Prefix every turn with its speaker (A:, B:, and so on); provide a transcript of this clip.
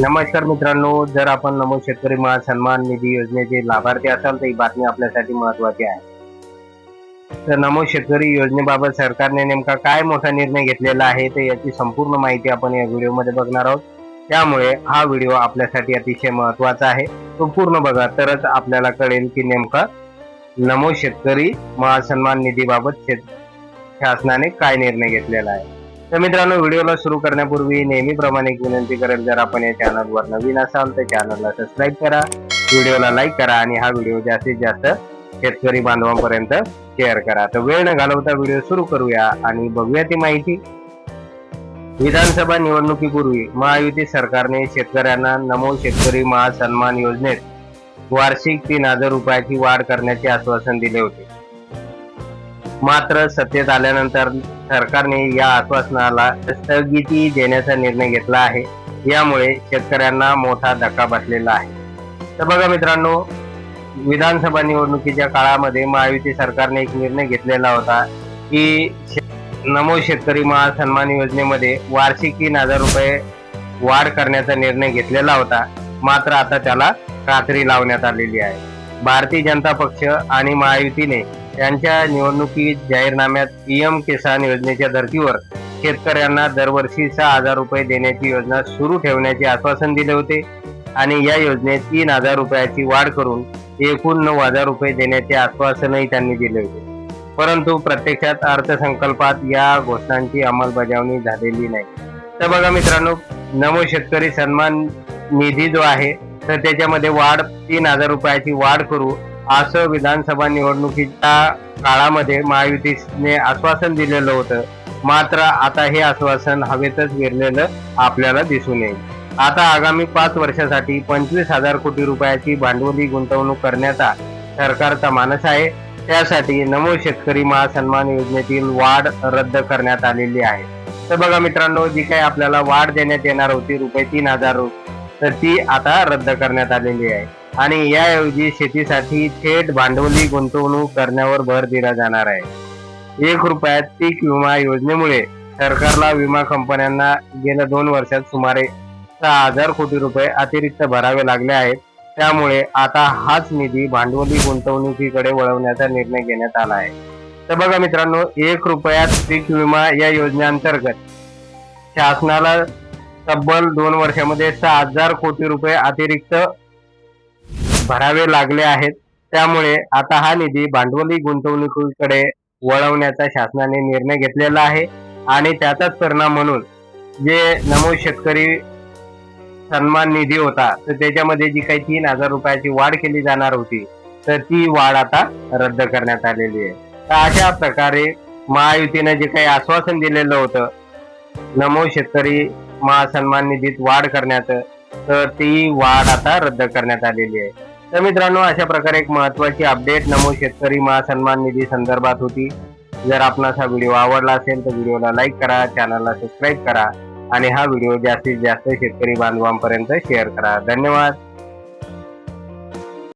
A: नमस्कार मित्रांनो जर आपण नमो शेतकरी महासन्मान निधी योजनेचे लाभार्थी असाल तर ही बातमी आपल्यासाठी महत्वाची आहे. तर नमो शेतकरी योजनेबाबत सरकारने नेमका काय मोठा निर्णय घेतलेला आहे तर याची संपूर्ण माहिती आपण या व्हिडिओमध्ये बघणार आहोत. त्यामुळे हा व्हिडिओ आपल्यासाठी अतिशय महत्त्वाचा आहे. तो पूर्ण बघा तरच आपल्याला कळेल की नेमका नमो शेतकरी महासन्मान निधीबाबत शेत शासनाने काय निर्णय घेतलेला आहे. तर मित्रांनो व्हिडिओला सुरू करण्यापूर्वी नेहमीप्रमाणे एक विनंती करेल जर आपण या चॅनलवर नवीन असाल तर चॅनलला सबस्क्राईब करा व्हिडिओला लाईक करा आणि हा व्हिडिओ जास्तीत जास्त शेतकरी बांधवांपर्यंत शेअर करा. तर वेळ न घालवता व्हिडिओ सुरू करूया आणि बघूया ती माहिती. विधानसभा निवडणुकीपूर्वी महायुती सरकारने शेतकऱ्यांना नमो शेतकरी महासन्मान योजनेत वार्षिक तीन हजार रुपयाची वाढ करण्याचे आश्वासन दिले होते. मात्र सत्तेत आल्यानंतर सरकारने या आश्वासनाला स्थगिती देण्याचा निर्णय घेतला आहे. यामुळे शेतकऱ्यांना मोठा धक्का बसलेला आहे. तर बघा मित्रांनो विधानसभा निवडणुकीच्या काळामध्ये महायुती सरकारने एक निर्णय घेतलेला होता की नमो शेतकरी महासन्मान योजनेमध्ये वार्षिक तीन हजार रुपये वाढ करण्याचा निर्णय घेतलेला होता. मात्र आता त्याला कात्री लावण्यात आलेली आहे. भारतीय जनता पक्ष आणि महायुतीने यांच्या निवडणुकी जाहीरनाम्यात पीएम किसान योजनेच्या धर्तीवर शेतकऱ्यांना दरवर्षी सहा हजार रुपये देण्याची योजना सुरू ठेवण्याचे आश्वासन दिले होते आणि या योजनेत तीन हजार रुपयाची वाढ करून एकूण नऊ हजार रुपये देण्याचे आश्वासनही त्यांनी दिले होते. परंतु प्रत्यक्षात अर्थसंकल्पात या घोषणांची अंमलबजावणी झालेली नाही. तर बघा मित्रांनो नमो शेतकरी सन्मान निधी जो आहे तर त्याच्यामध्ये वाढ तीन हजार रुपयाची वाढ करू असं विधानसभा निवडणुकीच्या काळामध्ये महायुतीने आश्वासन दिलेलं होतं. मात्र आता हे आश्वासन हवेतच विरलेलं आपल्याला दिसून येईल. आता आगामी पाच वर्षासाठी पंचवीस हजार कोटी रुपयाची भांडवली गुंतवणूक करण्याचा सरकारचा मानस आहे. त्यासाठी नमो शेतकरी महासन्मान योजनेतील वाढ रद्द करण्यात आलेली आहे. तर बघा मित्रांनो जी काही आपल्याला वाढ देण्यात येणार होती रुपये तीन हजार तर ती आता रद्द करण्यात आलेली आहे. आणि याऐवजी शेतीसाठी थेट भांडवली गुंतवणूक करण्यावर भर दिला जाणार आहे. एक रुपयात पीक विमा योजनेमुळे सरकारला विमा कंपन्यांना गेल्या दोन वर्षात सुमारे सहा हजार कोटी रुपये अतिरिक्त भरावे लागले आहेत. त्यामुळे आता हाच निधी भांडवली गुंतवणुकीकडे वळवण्याचा निर्णय घेण्यात आला आहे. तर बघा मित्रांनो एक रुपयात पीक विमा या योजनेअंतर्गत शासनाला तब्बल दोन वर्षामध्ये सहा हजार कोटी रुपये अतिरिक्त भरावे लागले आहेत. त्यामुळे आता हा निधी भांडवली गुंतवणुकीकडे वळवण्याचा शासनाने निर्णय घेतलेला आहे. आणि त्याचाच परिणाम म्हणून जे नमो शेतकरी सन्मान निधी होता तर त्याच्यामध्ये जी काही तीन हजार रुपयाची वाढ केली जाणार होती तर ती वाढ आता रद्द करण्यात आलेली आहे. तर अशा प्रकारे महायुतीने जे काही आश्वासन दिलेलं होतं नमो शेतकरी महासन्मान निधीत वाढ करण्याचं तर ती वाढ आता रद्द करण्यात आलेली आहे. तर मित्रांनो अशा प्रकारे एक महत्वाची अपडेट नमो शेतकरी महासन्मान निधी संदर्भात होती. जर आपणास हा व्हिडिओ आवडला असेल तर व्हिडिओला लाईक करा चॅनलला सबस्क्राईब करा आणि हा व्हिडिओ जास्तीत जास्त शेतकरी बांधवांपर्यंत शेअर करा. धन्यवाद.